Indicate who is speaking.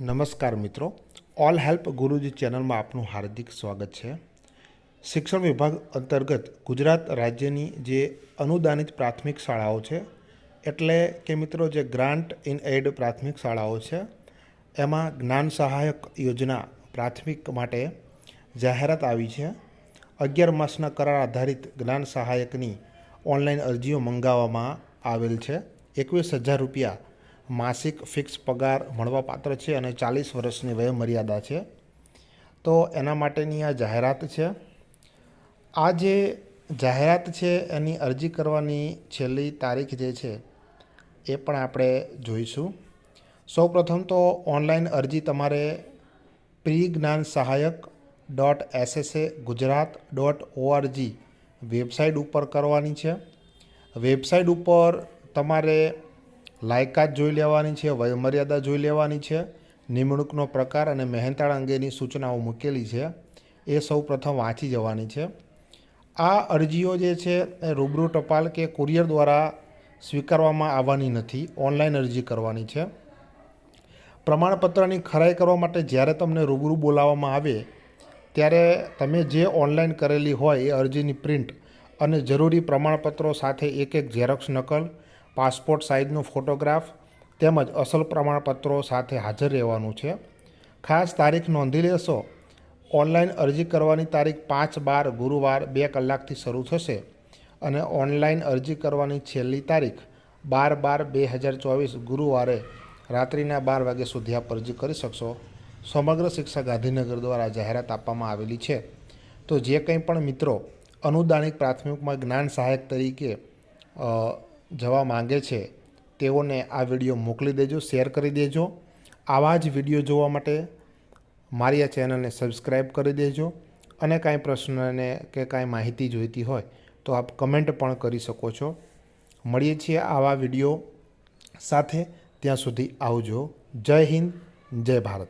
Speaker 1: નમસ્કાર મિત્રો. All help ગુરુજી ચેનલમાં આપનું હાર્દિક સ્વાગત છે. શિક્ષણ વિભાગ અંતર્ગત ગુજરાત રાજ્યની જે અનુદાનિત પ્રાથમિક શાળાઓ છે, એટલે કે મિત્રો જે ગ્રાન્ટ ઇન એડ પ્રાથમિક શાળાઓ છે, એમાં જ્ઞાન સહાયક યોજના પ્રાથમિક માટે જાહેરાત આવી છે. અગિયાર માસના કરાર આધારિત જ્ઞાન સહાયકની ઓનલાઈન અરજીઓ મંગાવવામાં આવેલ છે. એકવીસ હજાર રૂપિયા માસિક ફિક્સ પગાર મળવાપાત્ર છે અને ચાલીસ વર્ષની વય મર્યાદા છે. તો એના માટેની આ જાહેરાત છે. આ જે જાહેરાત છે એની અરજી કરવાની છેલ્લી તારીખ જે છે એ પણ આપણે જોઈશું. સૌપ્રથમ તો ઓનલાઈન અરજી તમારે પ્રી જ્ઞાન સહાયક dot SSA Gujarat dot ORG website ઉપર કરવાની છે. વેબસાઇટ ઉપર તમારે લાયકાત જોઈ લેવાની છે, વયમર્યાદા જોઈ લેવાની છે, નિમણૂકનો પ્રકાર અને મહેનતાળ અંગેની સૂચનાઓ મૂકેલી છે. એ સૌ પ્રથમ વાંચી જવાની છે. આ અરજીઓ જે છે એ રૂબરૂ ટપાલ કે કુરિયર દ્વારા સ્વીકારવામાં આવવાની નથી, ઓનલાઈન અરજી કરવાની છે. પ્રમાણપત્રની ખરાઈ કરવા માટે જ્યારે તમને રૂબરૂ બોલાવવામાં આવે, ત્યારે તમે જે ઓનલાઈન કરેલી હોય એ અરજીની પ્રિન્ટ અને જરૂરી પ્રમાણપત્રો સાથે એક એક ઝેરોક્સ નકલ પાસપોર્ટ સાઇઝનો ફોટોગ્રાફ તેમજ અસલ પ્રમાણપત્રો સાથે હાજર રહેવાનું છે. ખાસ તારીખ નોંધી લેશો. ઓનલાઈન અરજી કરવાની તારીખ પાંચ બાર ગુરુવાર બે કલાકથી શરૂ થશે અને ઓનલાઈન અરજી કરવાની છેલ્લી તારીખ બાર બાર બે હજાર ચોવીસ ગુરુવારે રાત્રિના બાર વાગ્યા સુધી આપ અરજી કરી શકશો. સમગ્ર શિક્ષા ગાંધીનગર દ્વારા જાહેરાત આપવામાં આવેલી છે. તો જે કંઈ પણ મિત્રો અનુદાનિત પ્રાથમિકમાં જ્ઞાન સહાયક તરીકે જવા માંગે છે, તેઓને આ વીડિયો મોકલી દેજો, શેર કરી દેજો. આવા જ વીડિયો જોવા માટે મારી આ ચેનલને સબસ્ક્રાઈબ કરી દેજો અને કાંઈ પ્રશ્નને કે કાંઈ માહિતી જોઈતી હોય તો આપ કમેન્ટ પણ કરી શકો છો. મળીએ છીએ આવા વીડિયો સાથે. ત્યાં સુધી આવજો. જય હિન્દ, જય ભારત.